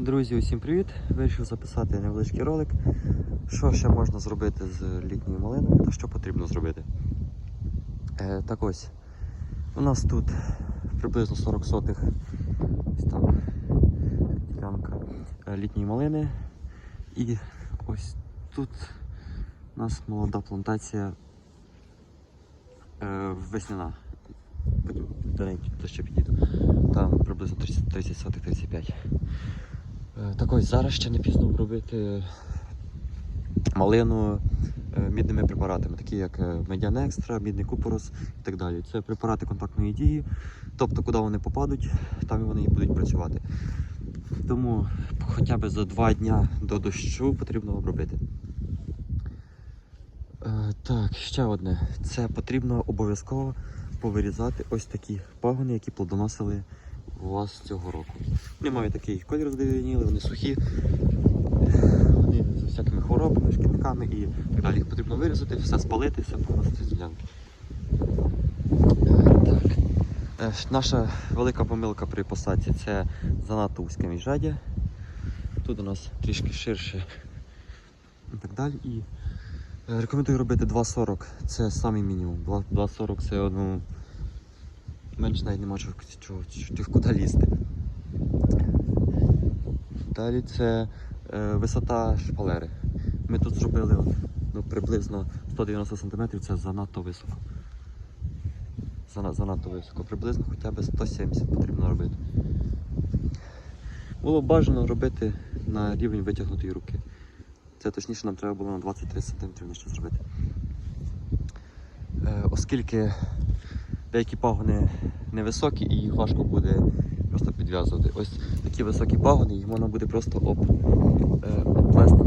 Друзі, усім привіт! Вирішив записати невеличкий ролик, що ще можна зробити з літньою малиною та що потрібно зробити. Е, так ось, у нас тут приблизно 40 сотих там ділянка е, літньої малини. І ось тут у нас молода плантація е, весняна. Потім до неї ще підійду. Там приблизно 30, 30 сотих 35. Е, Так ось зараз ще не пізно обробити малину е, мідними препаратами, такі як е, Медіан Екстра, мідний купорос і так далі. Це препарати контактної дії, тобто куди вони попадуть, там вони і будуть працювати. Тому хоча б за два дня до дощу потрібно обробити. Е, Так, ще одне. Це потрібно обов'язково повирізати ось такі пагони, які плодоносили у вас цього року. Вони мають такий колір здивініли, вони сухі, вони з всякими хворобами, шкідниками і так далі. Їх потрібно вирізати, все спалити, все повністю з ділянки. Е. Е, Наша велика помилка при посадці це занадто вузьке міжряддя. Тут у нас трішки ширше і так далі. І е, рекомендую робити 2,40. Це самий мінімум. 2,40 це ну, менше навіть нема чого, куди лізти. Далі це е, висота шпалери. Ми тут зробили от, ну, приблизно 190 см, це занадто високо. Зана- занадто високо. Приблизно хоча б 170 потрібно робити. Було бажано робити на рівень витягнутої руки. Це точніше нам треба було на 23 см нижче зробити. Е, оскільки деякі пагони невисокі і їх важко буде просто підв'язувати. Ось такі високі пагони, їх можна буде просто об, е, обплести.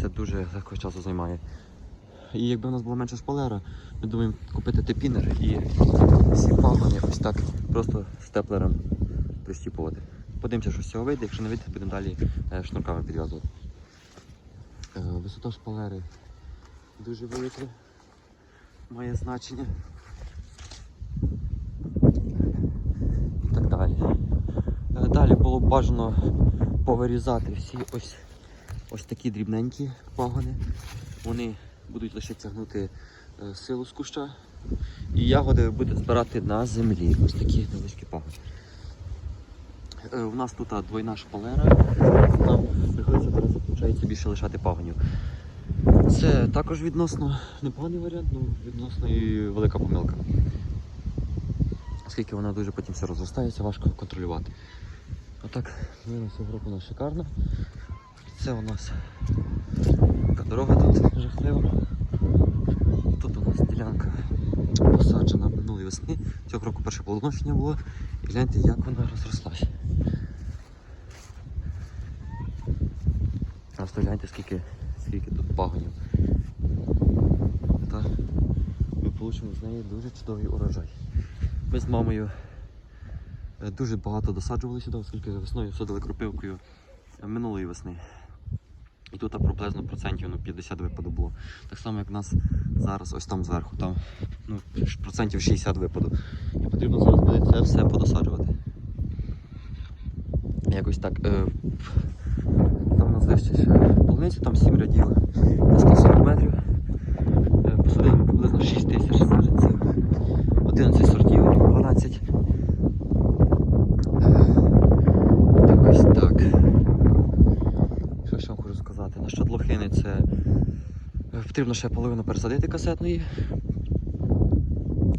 Це дуже легко часу займає. І якби у нас була менша шпалера, ми думаємо купити тепінер і всі пагони ось так просто степлером прищіпувати. Подивимося, що з цього вийде, якщо не вийде, будемо далі е, шнурками підв'язувати. Е, Висота шпалери дуже велика, має значення. І так далі. Е, Далі бажано повирізати всі ось, ось такі дрібненькі пагони. Вони будуть лише тягнути е, силу з куща. І ягоди ви будете збирати на землі. Ось такі невеличкі пагони. Е, У нас тут двойна шпалера. Нам приходиться зараз виходить, більше лишати пагонів. Це також відносно непоганий варіант, ну відносно і велика помилка. Оскільки вона дуже потім все розростається, важко контролювати. А так, року у нас шикарна. Це у нас така дорога тут жахлива. Тут у нас ділянка посаджена минулої весни. Цього року перше плодоношення було. І гляньте, як вона розрослась. Просто гляньте, скільки, скільки тут пагонів. Та ми получимо з неї дуже чудовий урожай. Ми з мамою дуже багато досаджували сюди, оскільки весною садили кропивкою е, минулої весни. І тут приблизно процентів ну, 50 випаду було. Так само, як в нас зараз ось там зверху, там ну, процентів 60 випаду. І потрібно зараз буде це все подосаджувати. Якось так. Е, там у нас вище ще полуниці, там 7 рядів по 140 метрів. Е, Посадили приблизно 6 тисяч саджанців. 11 сортів, 12. Якось так. Що ще вам хочу сказати? Насчет лохини це е, потрібно ще половину пересадити касетної.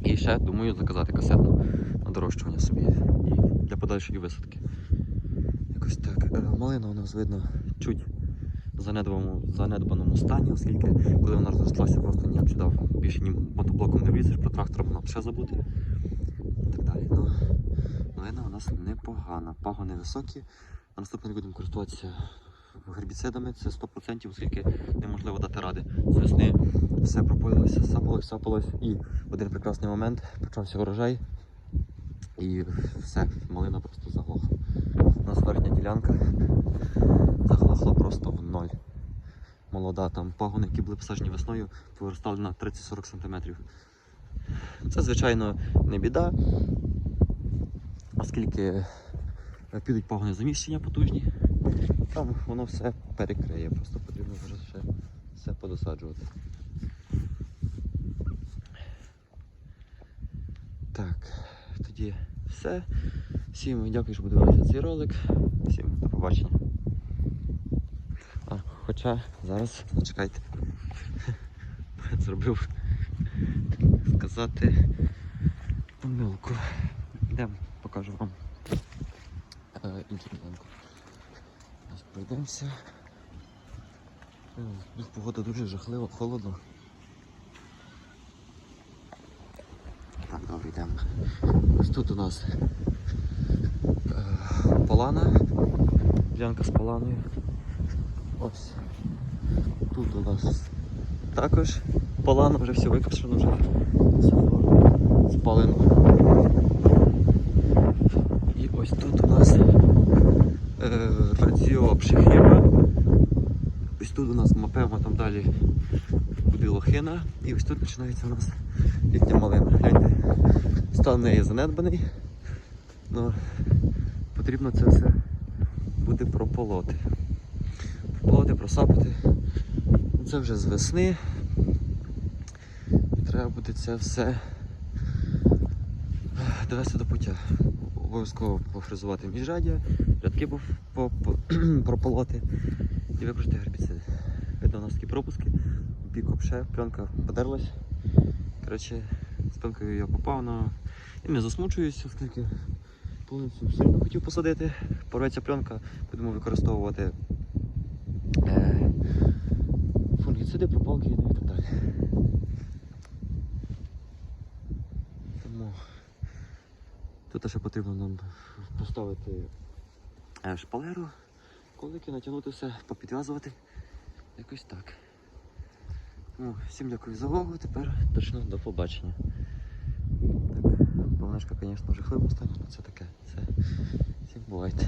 І ще, думаю, заказати касетну на дорощування собі і для подальшої висадки. Якось так. Е, Малина у нас видно чуть в занедбаному, занедбаному стані, оскільки коли вона розрослася, просто ніяк сюди більше ні мотоблоком не влізеш, про трактор вона ще забути. І так далі. Ну, малина у нас непогана. Пагони високі. На наступний будемо користуватися гербіцидами, це 100%, оскільки неможливо дати ради. З весни все пропоїлося, сапалось, сапалось. І в один прекрасний момент почався урожай. І все, малина просто заглохла. У нас верхня ділянка заглохла просто в ноль. Молода там пагони, які були посаджені весною, повиростали на 30-40 см. Це, звичайно, не біда, оскільки підуть пагони заміщення потужні. Там воно все перекриє. Просто потрібно зараз ще все подосаджувати. Так, тоді все. Всім дякую, що подивилися цей ролик. Всім до побачення. А, хоча зараз зачекайте. Зробив сказати помилку. Йдемо, покажу вам е, іншу ділянку. Зараз пройдемося. Погода дуже жахлива, холодно. Так, добре, йдемо. Ось тут у нас е, полана, ділянка з поланою. Ось. Тут у нас також полана, вже все викрашено, вже спалено. І ось тут радіопшехіма. Ось тут у нас мапема, там далі буде лохина. І ось тут починається у нас літня малина. Гляньте, стан неї занедбаний. Но потрібно це все буде прополоти. Прополоти, просапати. Це вже з весни. Треба буде це все довести до пуття. Обов'язково пофрезувати міжряддя, рядки по, по, по, прополоти і використати гербіциди. Видно, у нас такі пропуски, бік обше, пленка подерлась. Коротше, з пленкою я попав на. І не засмучуюсь, оскільки полуницю сильно хотів посадити. Порветься пленка, будемо використовувати е, фунгіциди, прополки ну і так далі. Тому тут ще потрібно нам поставити е, шпалеру, колики, натягнути все, попідв'язувати. Якось так. Ну, всім дякую за увагу. Тепер точно до побачення. Так, полуничка, звісно, жахливо стані, але це таке. Це всім бувайте.